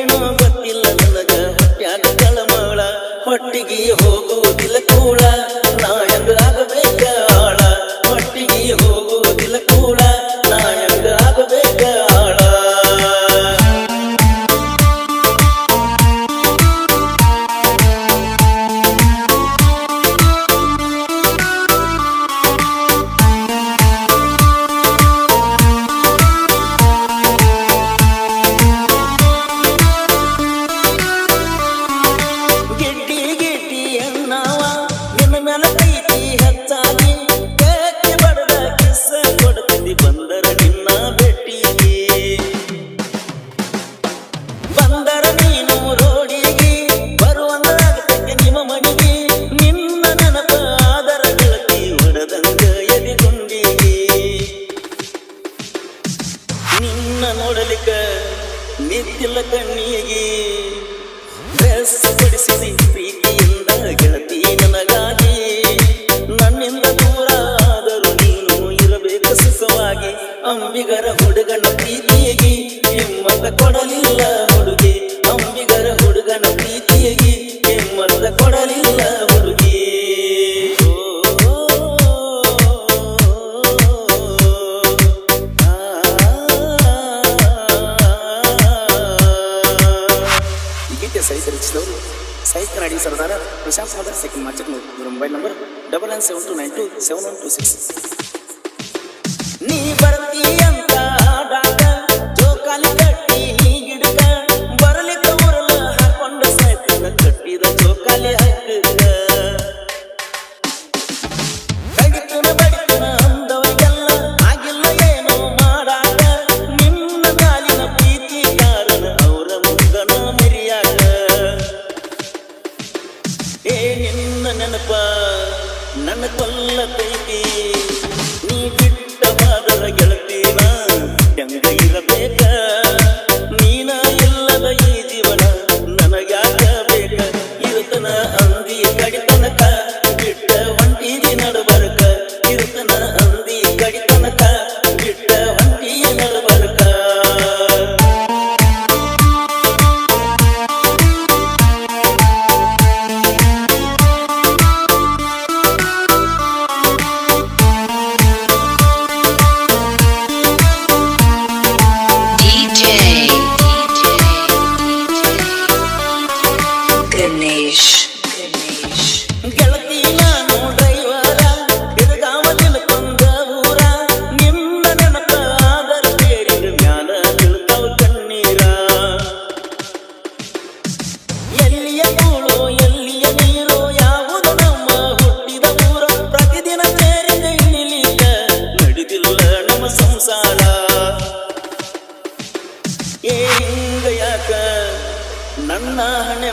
ಏನೋ ಗೊತ್ತಿಲ್ಲ ನನಗ. ಹೊಟ್ಯಾಗ ಕಳಮಾಳ ಹೊಟ್ಟಿಗೆ ಹೋಗುವುದಿಲ್ಲ ಕೂಡ. ಮಾಡಲಿಕ್ಕ ನಿತ್ತಿಲ್ಲ ಕಣ್ಣಿಗೆ. ಬೆಸಪಡಿಸಿದಿ ಪ್ರೀತಿಯಿಂದ ಗೆಳತಿ ನನಗಾಗಿ. ನನ್ನಿಂದ ದೂರ ಆದರೂ ನೀನು ಇರಬೇಕು ಸುಖವಾಗಿ. ಅಂಬಿಗರ ಹುಡುಗನ ಪ್ರೀತಿಯಾಗಿ ಹಿಮ್ಮತ ಕೊಡಲಿ ಸಹಿತ ರಾಡಿಂಗ್ ಸರ್ದಾರ ಪ್ರಶಾಂತ್ ನಗರ್ ಸೆಕೆಂಡ್ ಮಾಚಕ್ನೂರು ಇವರ mobile number double nine seven two nine two seven one two six জান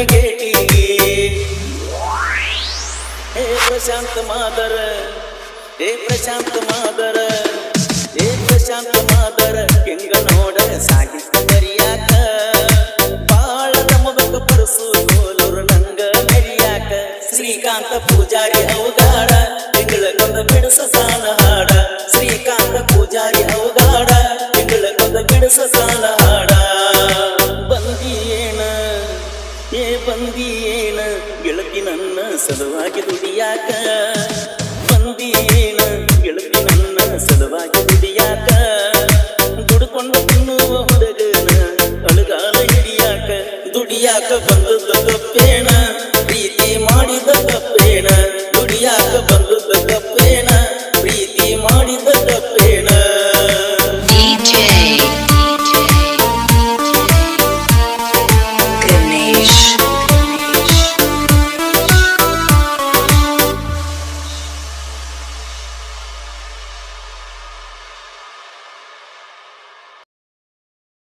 ನಮ್ಮನೆಗೆ ಹೇ ಪ್ರಶಾಂತ ಮಾದರ ಹೇ ಪ್ರಶಾಂತ ಮಾದರ ಹೇ ಪ್ರಶಾಂತ ಮಾದರ, ಹೆಂಗ ನೋಡ ಸಾಹಿತ್ಯ ಬರಿಯಾಕ ಬಾಳ ನಮಗ ಪರಸು ಗೋಲೂರು ನಂಗ ಮರಿಯಾಕ. ಶ್ರೀಕಾಂತ ಪೂಜಾರಿ ಅವಗಾಡ ತಿಂಗಳ ಕೊಂದ ಬಿಡಿಸ ಏ ಬಂದಿಯೇನ? ಗೆಳತಿ ನನ್ನ ಸಲುವಾಗಿ ದುಡಿಯಾಕ? ಬಂದಿಯೇನ? ಗೆಳತಿ ನನ್ನ ಸಲುವಾಗಿ ದುಡಿಯಾಕ? ದುಡ್ಕೊಂಡು ತಿನ್ನುವ ಹುಡುಗನ ಅಳುಗಾಲ ಹಿಡಿಯಾಕ? ದುಡಿಯಾಕ ಬಂದದ ತಪ್ಪೇಣ ಪ್ರೀತಿ ಮಾಡಿದ ತಪ್ಪೇಣ